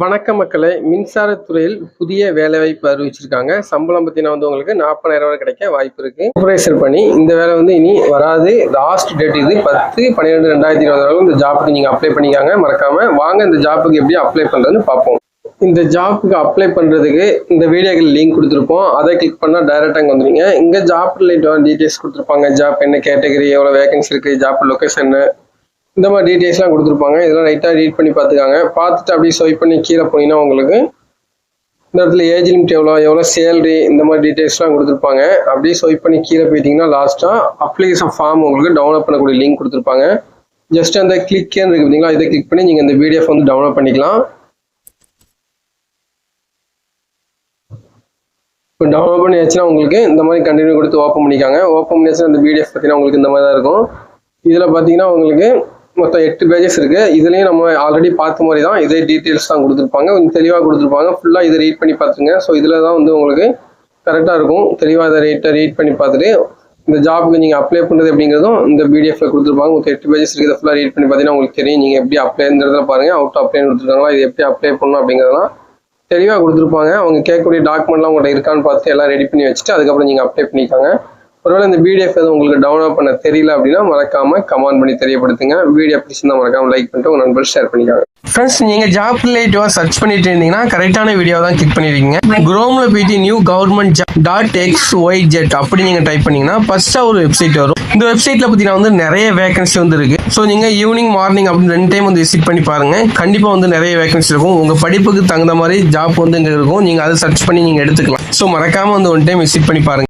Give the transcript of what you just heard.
வணக்க மக்களை. மின்சாரத்துறையில் புதிய வேலைவாய்ப்பு அறிவிச்சிருக்காங்க. சம்பளம் பார்த்தீங்கன்னா வந்து உங்களுக்கு நாற்பதாயிரம் ரூபாய் கிடைக்க வாய்ப்பு இருக்கு. சூப்பர்வைசர் பண்ணி இந்த வேலை வந்து இனி வராது. லாஸ்ட் டேட் இது பத்து பன்னிரெண்டு ரெண்டாயிரத்தி இருபது வரைக்கும் இந்த ஜாப்புக்கு நீங்க அப்ளை பண்ணிக்காங்க. மறக்காம வாங்க இந்த ஜாப்புக்கு எப்படி அப்ளை பண்றதுன்னு பார்ப்போம். இந்த ஜாப்புக்கு அப்ளை பண்றதுக்கு இந்த வீடியோக்கு லிங்க் கொடுத்துருப்போம். அதை கிளிக் பண்ணா டைரக்டா அங்கே வந்துருங்க இங்க ஜாப் ரிலேட்டட் டீடைல்ஸ் கொடுத்துருப்பாங்க. ஜாப் என்ன கேட்டகரி எவ்வளவு வேகன்சி இருக்கு ஜாப் லொகேஷன் இந்த மாதிரி டீட்டெயில்ஸ்லாம் கொடுத்துருப்பாங்க. இதெல்லாம் ரைட்டாக ரீட் பண்ணி பார்த்துக்காங்க. பார்த்துட்டு அப்படியே ஸ்வைப் பண்ணி கீழே போனீங்கன்னா உங்களுக்கு இந்த இடத்துல ஏஜ் லிமிட் எவ்வளோ எவ்வளோ சேலரி இந்த மாதிரி டீட்டெயில்ஸ்லாம் கொடுத்துருப்பாங்க. அப்படியே ஸ்வைப் பண்ணி கீழே போயிட்டீங்கன்னா லாஸ்ட்டாக அப்ளிகேஷன் ஃபார்ம் உங்களுக்கு டவுன்லோட் பண்ணக்கூடிய லிங்க் கொடுத்துருப்பாங்க. ஜஸ்ட் அந்த கிளிக்கேன்னு இருக்கு பார்த்தீங்களா? இதை கிளிக் பண்ணி நீங்கள் இந்த பிடிஎஃப் வந்து டவுன்லோட் பண்ணிக்கலாம். இப்போ டவுன்லோட் பண்ணியாச்சுன்னா உங்களுக்கு இந்த மாதிரி கண்டினியூ கொடுத்து ஓப்பன் பண்ணிக்காங்க. ஓப்பன் பண்ணியாச்சுன்னா இந்த பிடிஎஃப் பார்த்தீங்கன்னா உங்களுக்கு இந்த மாதிரி தான் இருக்கும். இதில் பார்த்தீங்கன்னா உங்களுக்கு மொத்தம் எட்டு பேஜஸ் இருக்கு. இதுலயும் நம்ம ஆல்ரெடி பார்த்த மாதிரி தான் இதே டீட்டெயில்ஸ் தான் கொடுத்துருப்பாங்க. கொஞ்சம் தெளிவாக கொடுத்துருப்பாங்க. ஃபுல்லாக இதை ரீட் பண்ணி பார்த்துங்க ஸோ இதில் தான் வந்து உங்களுக்கு கரெக்டாக இருக்கும். தெளிவாக இதை ரேட்டை ரீட் பண்ணி பார்த்துட்டு இந்த ஜாப்புக்கு நீங்கள் அப்ளை பண்ணுறது அப்படிங்கிறதும் இந்த பிடிஎஃப்ல கொடுத்துருப்பாங்க. மொத்தம் எட்டு பேஜஸ் இருக்குது ஃபுல்லாக ரீட் பண்ணி பார்த்தீங்கன்னா உங்களுக்கு தெரியும். நீங்கள் எப்படி அப்ளை பாருங்கள் அவுட் அப்ளை கொடுத்துருக்காங்களா? இது எப்படி அப்ளை பண்ணணும் அப்படிங்கிறதெல்லாம் தெளிவாக கொடுத்துருப்பாங்க. அவங்க கேட்கக்கூடிய டாக்குமெண்ட்லாம் உங்கள்கிட்ட இருக்கான்னு பார்த்து எல்லாம் ரெடி பண்ணி வச்சுட்டு அதுக்கப்புறம் நீங்கள் அப்ளை பண்ணிக்காங்க. ஒருவேளை இந்த பிடிஎஃப் எதுவும் உங்களுக்கு டவுன்லோட் பண்ண தெரியல அப்படின்னா மறக்காம கமெண்ட் பண்ணி தெரியப்படுத்துங்க. வீடியோ பிடிச்சிருந்தா மறக்காம லைக் பண்ணிட்டு உங்க நண்பர் ஷேர் பண்ணிக்காங்க. ஃப்ரெண்ட்ஸ் நீங்க ஜாப் ரிலேட்டிவா சர்ச் பண்ணிட்டு இருந்தீங்கன்னா கரெக்டான வீடியோ தான் கிளிக் பண்ணிருக்கீங்க. குரோம்ல போயிட்டு new government job dot X Y Z அப்படி நீங்க டைப் பண்ணீங்கன்னா ஃபர்ஸ்டா ஒரு வெப்சைட் வரும். இந்த வெப்சைட்ல பார்த்தீங்கன்னா வந்து நிறைய வேகன்சி வந்து இருக்கு. ஸோ நீங்க ஈவினிங் மார்னிங் அப்படின்னு ரெண்டு டைம் வந்து விசிட் பண்ணி பாருங்க. கண்டிப்பா வந்து நிறைய வேகன்சி இருக்கும். உங்க படிப்புக்கு தகுந்த மாதிரி ஜாப் வந்து இங்க இருக்கும். நீங்க அதை சர்ச் பண்ணி நீங்க எடுத்துக்கலாம். ஸோ மறக்காம வந்து ஒன் டைம் விசிட் பண்ணி பாருங்க.